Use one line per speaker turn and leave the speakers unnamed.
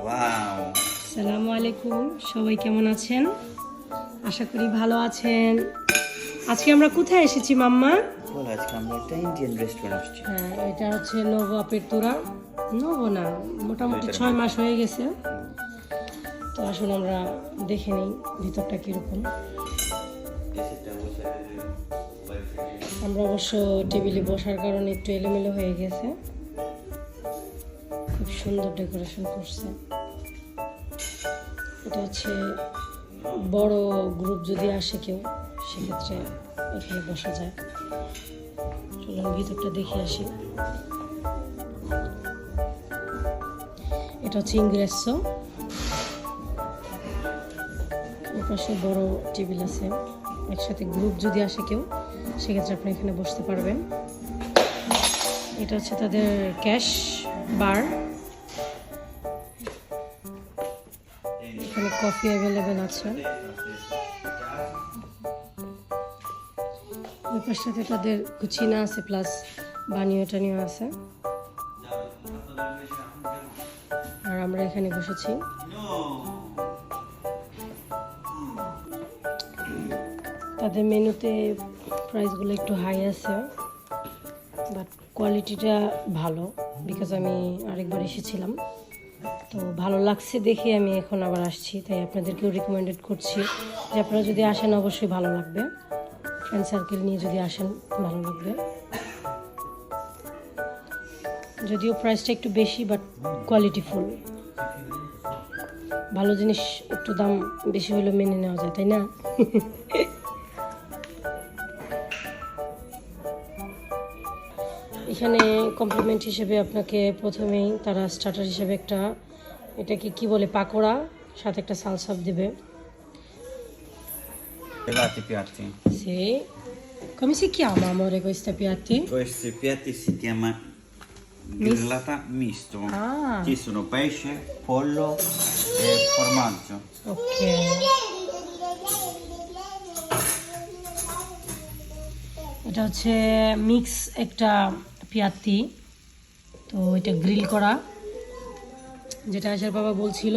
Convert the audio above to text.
Wow
সালামু আলাইকুম সবাই কেমন আছেন? আশা করি ভালো আছেন। আজকে আমরা কোথায় এসেছি মাম্মা?
বল আজকে আমরা একটা ইন্ডিয়ান রেস্টুরেন্ট আসছি।
হ্যাঁ এটা হচ্ছে নবো তোরা নবো না মোটামুটি ছয় মাস হয়ে গেছে। তো আসুন আমরা দেখে নিই ভিতরটা কীরকম। আমরা অবশ্য টেবিলে বসার কারণে একটু এলোমেলো হয়ে গেছে। খুব সুন্দর ডেকোরেশন করছে। এটা হচ্ছে বড় গ্রুপ যদি আসে কেউ, সেক্ষেত্রে এখানে বসা যায় চলুন ভিতরটা দেখে আসি। এটা হচ্ছে ইংরেজ পাশে বড় টেবিল আছে। একসাথে গ্রুপ যদি আসে কেউ, সেক্ষেত্রে আপনি এখানে বসতে পারবেন। এটা হচ্ছে তাদের ক্যাশ বার। এখানে কফি অ্যাভেলেবেল আছে। ওই পাশটাতে তাদের কুচিনা আছে প্লাস বানিও টানিও আছে। আর আমরা এখানে বসেছি। তাদের মেনুতে প্রাইসগুলো একটু হাই আছে বাট কোয়ালিটিটা ভালো। বিকজ আমি আরেকবার এসেছিলাম। তো ভালো লাগছে দেখে আমি এখন আবার আসছি, তাই আপনাদেরকেও রিকমেন্ডেড করছি যে আপনারা যদি আসেন, অবশ্যই ভালো লাগবে। ফ্রেন্ড সার্কেল নিয়ে যদি আসেন, ভালো লাগবে। যদিও প্রাইসটা একটু বেশি বাট কোয়ালিটিফুল ভালো জিনিস, একটু দাম বেশি হলেও মেনে নেওয়া যায়, তাই না? এখানে কমপ্লিমেন্ট হিসেবে আপনাকে প্রথমেই তারা স্টার্টার হিসেবে একটা এটাকে কি বলে পাকোড়া সাথে একটা সালসাপ দেবে। এটা হচ্ছে মিক্স একটা পিয়াত্তি তো এটা গ্রিল করা যেটা আশার বাবা বলছিল।